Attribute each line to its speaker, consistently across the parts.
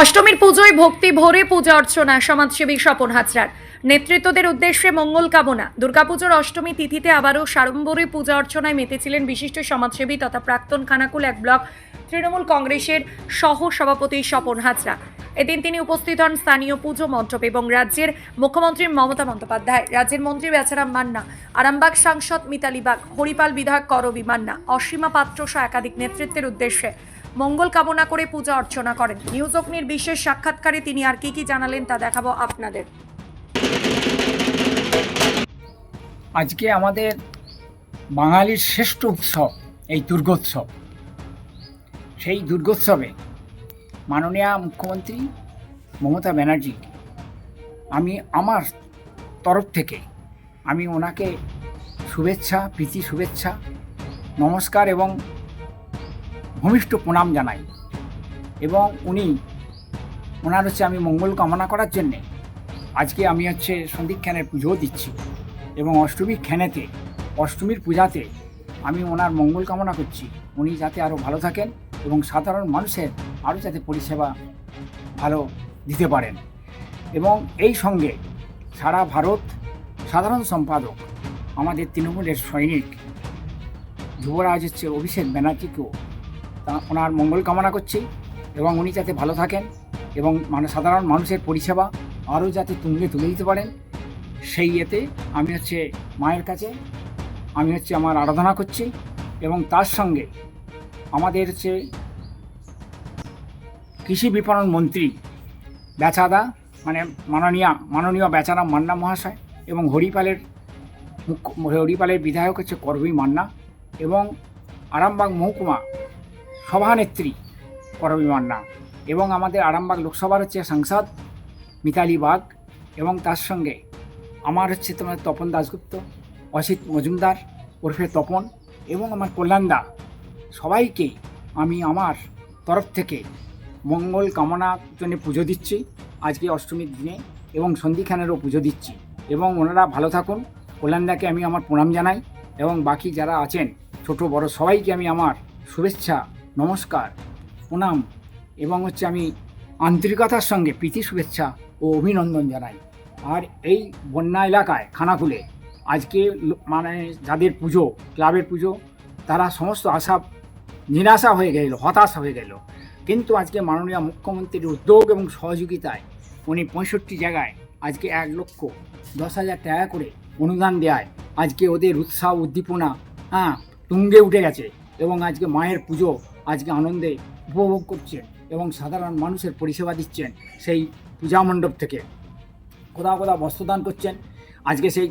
Speaker 1: অষ্টমীর পুজোয় ভক্তি ভরে পূজা অর্চনা সমাজসেবী স্বপন হাজরার। নেতৃত্বদের উদ্দেশ্যে মঙ্গল কামনা। দুর্গাপুজোর অষ্টমী তিথিতে আবারও সাড়ম্বরে পূজা অর্চনায় মেতেছিলেন বিশিষ্ট সমাজসেবী তথা প্রাক্তন খানাকুল এক ব্লক তৃণমূল কংগ্রেসের সহ সভাপতি স্বপন হাজরা। এদিন তিনি উপস্থিত হন স্থানীয় পুজো মণ্ডপ এবং রাজ্যের মুখ্যমন্ত্রী মমতা বন্দ্যোপাধ্যায়, রাজ্যের মন্ত্রী বেচারাম মান্না, আরামবাগ সাংসদ মিতালি বাগ, হরিপাল বিধায়ক করবি মান্না, অসীমা পাত্র সহ একাধিক নেতৃত্বের উদ্দেশ্যে মঙ্গল কামনা করে পূজা অর্চনা করেন। নিউজ অগ্নির বিশেষ সাক্ষাৎকারে তিনি আর কি কি জানালেন তা দেখাবো আপনাদের।
Speaker 2: আজকে আমাদের বাঙালির শ্রেষ্ঠ উৎসব, এই দুর্গোৎসব। সেই দুর্গোৎসবে মাননীয় মুখ্যমন্ত্রী মমতা ব্যানার্জি, আমি আমার তরফ থেকে আমি ওনাকে শুভেচ্ছা, প্রীতি শুভেচ্ছা, নমস্কার এবং ভূমিষ্ঠ প্রণাম জানাই। এবং উনি, ওনার হচ্ছে আমি মঙ্গল কামনা করার জন্যে, আজকে আমি হচ্ছে সন্দীক্ষানের পুজোও দিচ্ছি। এবং অষ্টমীর খেনেতে অষ্টমীর পূজাতে আমি ওনার মঙ্গল কামনা করছি। উনি যাতে আরও ভালো থাকেন এবং সাধারণ মানুষের আরও যাতে পরিষেবা ভালো দিতে পারেন। এবং এই সঙ্গে সারা ভারত সাধারণ সম্পাদক, আমাদের তৃণমূলের সৈনিক, যুবরাজ হচ্ছে অভিষেক ব্যানার্জিকেও তা ওনার মঙ্গল কামনা করছি এবং উনি যাতে ভালো থাকেন এবং মানে সাধারণ মানুষের পরিষেবা আরও যাতে তুঙ্গে তুলে দিতে পারেন, সেই ইয়েতে আমি হচ্ছে মায়ের কাছে, আমি হচ্ছে আমার আরাধনা করছি এবং তার সঙ্গে আমাদের হচ্ছে কৃষি বিপণন মন্ত্রী বেচাদা মানে মাননীয় মাননীয় বেচারাম মান্না মহাশয় এবং হরিপালের মুখ্য, হরিপালের বিধায়ক হচ্ছে করবী মান্না এবং আরামবাগ মহকুমা সভানেত্রী করবী মান্না এবং আমাদের আরামবাগ লোকসভার হচ্ছে সাংসদ মিতালি বাগ এবং তার সঙ্গে আমার হচ্ছে তোমার তপন দাশগুপ্ত, অসিত মজুমদার, ওরফে তপন এবং আমার কল্যাণদা সবাইকে আমি আমার তরফ থেকে মঙ্গল কামনার জন্য পুজো দিচ্ছি। আজকে অষ্টমীর দিনে এবং সন্ধিখানেরও পুজো দিচ্ছি। এবং ওনারা ভালো থাকুন। কল্যাণদাকে আমি আমার প্রণাম জানাই। এবং বাকি যারা আছেন, ছোট বড় সবাইকে আমি আমার শুভেচ্ছা নমস্কার, প্রণাম এবং হচ্ছে আমি আন্তরিকতার সঙ্গে প্রীতি শুভেচ্ছা ও অভিনন্দন জানাই। আর এই বন্যা এলাকায় খানাকুলে আজকে মানে যাদের পুজো, ক্লাবের পুজো, তারা সমস্ত আশা নিরাশা হয়ে গেল, হতাশা হয়ে গেল। কিন্তু আজকে মাননীয় মুখ্যমন্ত্রীর উদ্যোগ এবং সহযোগিতায় উনি পঁয়ষট্টি জায়গায় আজকে এক লক্ষ দশ হাজার টাকা করে অনুদান দেয় আজকে ওদের উৎসাহ, উদ্দীপনা হ্যাঁ তুঙ্গে উঠে গেছে এবং আজকে মায়ের পুজো আজকে আনন্দে উপভোগ করছেন এবং সাধারণ মানুষের পরিষেবা দিচ্ছেন সেই পূজা মণ্ডপ থেকে। কোথাও কোথাও বস্ত্রদান করছেন। আজকে সেই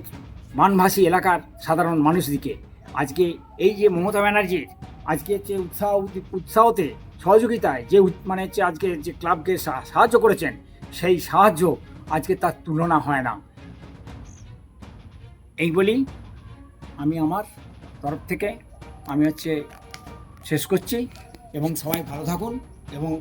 Speaker 2: বানভাসী এলাকার সাধারণ মানুষদিকে। আজকে এই যে মমতা ব্যানার্জির আজকে যে উৎসাহ, উৎসাহতে, সহযোগিতায় যে মানে হচ্ছে আজকে যে ক্লাবকে সাহায্য করেছেন, সেই সাহায্য আজকে তার তুলনা হয় না। এই বলি আমি আমার তরফ থেকে আমি হচ্ছে শেষ করছি। এবং সবাই ভালো থাকুন এবং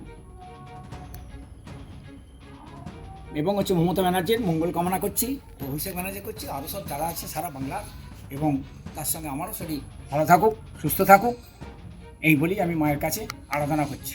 Speaker 2: এবং হচ্ছে মমতা ব্যানার্জির মঙ্গল কামনা করছি, অভিষেক ব্যানার্জি করছি আরও সব যারা আছে সারা বাংলা, এবং তার সঙ্গে আমারও শরীর ভালো থাকুক, সুস্থ থাকুক, এই বলি আমি মায়ের কাছে আরাধনা করছি।